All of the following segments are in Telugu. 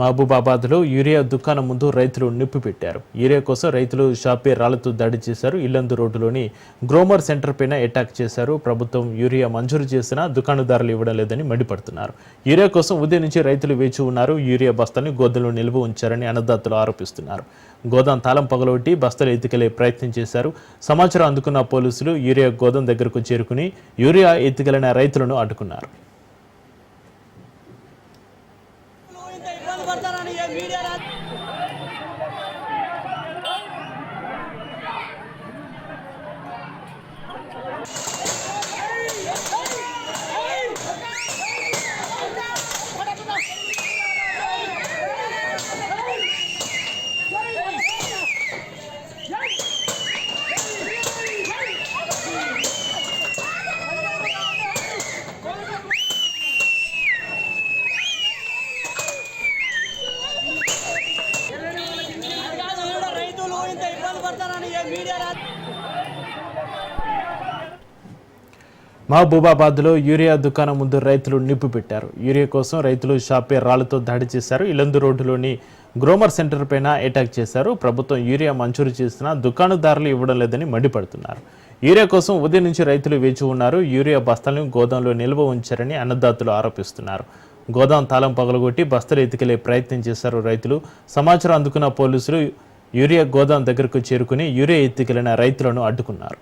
మహబూబాబాద్లో యూరియా దుకాణం ముందు రైతులు నిప్పు పెట్టారు. యూరియా కోసం రైతులు షాపే రాళ్ళతో దాడి చేశారు. ఇల్లందు రోడ్డులోని గ్రోమర్ సెంటర్ పైన అటాక్ చేశారు. ప్రభుత్వం యూరియా మంజూరు చేసినా దుకాణదారులు ఇవ్వడం లేదని మండిపడుతున్నారు. యూరియా కోసం ఉదయం నుంచి రైతులు వేచి ఉన్నారు. యూరియా బస్తాని గోదాంలో నిల్వ ఉంచారని అన్నదాతలు ఆరోపిస్తున్నారు. గోదాం తాళం పగలొట్టి బస్తాలు ఎత్తుకెళ్ళే ప్రయత్నం చేశారు. సమాచారం అందుకున్న పోలీసులు యూరియా గోదాం దగ్గరకు చేరుకుని యూరియా ఎత్తుకెళ్ళిన రైతులను అడ్డుకున్నారు. మీడియా మహబూబాబాద్లో యూరియా దుకాణం ముందు రైతులు నిప్పు పెట్టారు. యూరియా కోసం రైతులు షాపే రాళ్ళతో దాడి చేశారు. ఇలందు రోడ్డులోని గ్రోమర్ సెంటర్ పైన అటాక్ చేశారు. ప్రభుత్వం యూరియా మంజూరు చేసినా దుకాణదారులు ఇవ్వడం లేదని మండిపడుతున్నారు. యూరియా కోసం ఉదయం నుంచి రైతులు వేచి ఉన్నారు. యూరియా బస్తాలను గోదాంలో నిల్వ ఉంచారని అన్నదాతలు ఆరోపిస్తున్నారు. గోదాం తాళం పగలగొట్టి బస్తలు ఎత్తుకెళ్ళే ప్రయత్నం చేశారు రైతులు. సమాచారం అందుకున్న పోలీసులు యూరియా గోదాం దగ్గరకు చేరుకుని యూరియా ఎత్తుకెళ్ళిన రైతులను అడ్డుకున్నారు.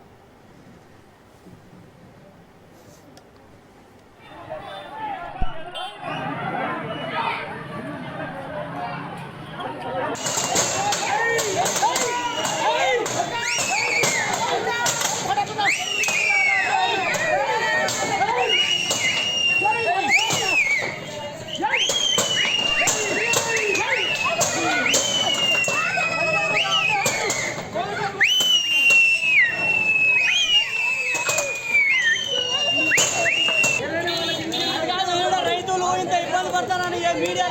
ఇబ్బంది పడతానని మీడియా